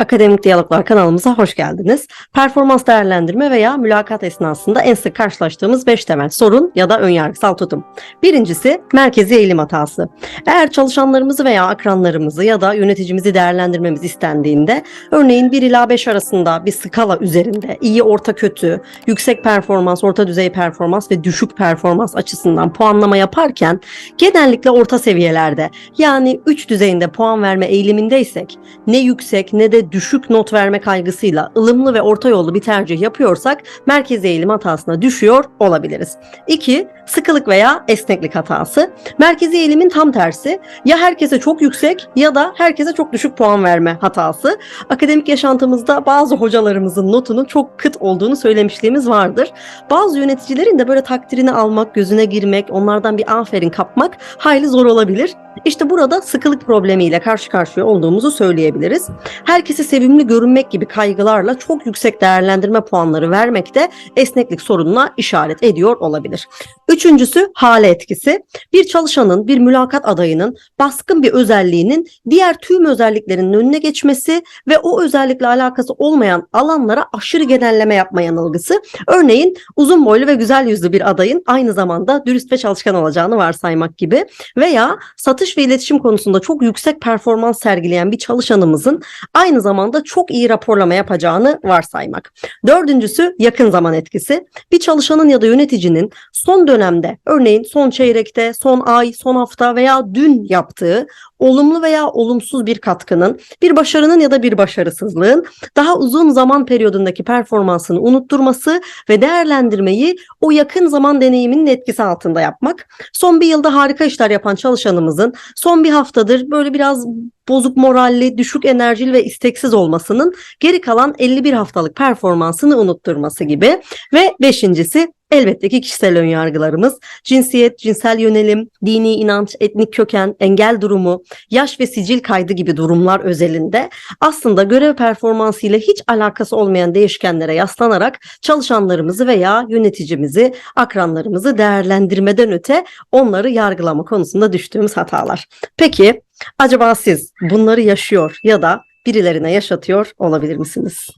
Akademik Diyaloglar kanalımıza hoş geldiniz. Performans değerlendirme veya mülakat esnasında en sık karşılaştığımız 5 temel sorun ya da önyargısal tutum. Birincisi merkezi eğilim hatası. Eğer çalışanlarımızı veya akranlarımızı ya da yöneticimizi değerlendirmemiz istendiğinde örneğin 1 ila 5 arasında bir skala üzerinde iyi, orta, kötü, yüksek performans, orta düzey performans ve düşük performans açısından puanlama yaparken genellikle orta seviyelerde yani 3 düzeyinde puan verme eğilimindeysek ne yüksek ne de düşük not verme kaygısıyla ılımlı ve orta yollu bir tercih yapıyorsak merkezi eğilim hatasına düşüyor olabiliriz. 2. Sıkılık veya esneklik hatası. Merkezi eğilimin tam tersi. Ya herkese çok yüksek ya da herkese çok düşük puan verme hatası. Akademik yaşantımızda bazı hocalarımızın notunun çok kıt olduğunu söylemişliğimiz vardır. Bazı yöneticilerin de böyle takdirini almak, gözüne girmek, onlardan bir aferin kapmak hayli zor olabilir. İşte burada sıkılık problemiyle karşı karşıya olduğumuzu söyleyebiliriz. Herkese sevimli görünmek gibi kaygılarla çok yüksek değerlendirme puanları vermek de esneklik sorununa işaret ediyor olabilir. Üçüncüsü hale etkisi. Bir çalışanın, bir mülakat adayının baskın bir özelliğinin diğer tüm özelliklerinin önüne geçmesi ve o özellikle alakası olmayan alanlara aşırı genelleme yapma yanılgısı. Örneğin uzun boylu ve güzel yüzlü bir adayın aynı zamanda dürüst ve çalışkan olacağını varsaymak gibi veya satış ve iletişim konusunda çok yüksek performans sergileyen bir çalışanımızın aynı zamanda çok iyi raporlama yapacağını varsaymak. Dördüncüsü yakın zaman etkisi. Bir çalışanın ya da yöneticinin son dönemde örneğin son çeyrekte, son ay, son hafta veya dün yaptığı olumlu veya olumsuz bir katkının, bir başarının ya da bir başarısızlığın daha uzun zaman periyodundaki performansını unutturması ve değerlendirmeyi o yakın zaman deneyiminin etkisi altında yapmak. Son bir yılda harika işler yapan çalışanımızın son bir haftadır böyle biraz bozuk moralli, düşük enerjili ve isteksiz olmasının geri kalan 51 haftalık performansını unutturması gibi ve beşincisi Elbette ki kişisel önyargılarımız, cinsiyet, cinsel yönelim, dini inanç, etnik köken, engel durumu, yaş ve sicil kaydı gibi durumlar özelinde aslında görev performansı ile hiç alakası olmayan değişkenlere yaslanarak çalışanlarımızı veya yöneticimizi, akranlarımızı değerlendirmeden öte onları yargılama konusunda düştüğümüz hatalar. Peki acaba siz bunları yaşıyor ya da birilerine yaşatıyor olabilir misiniz?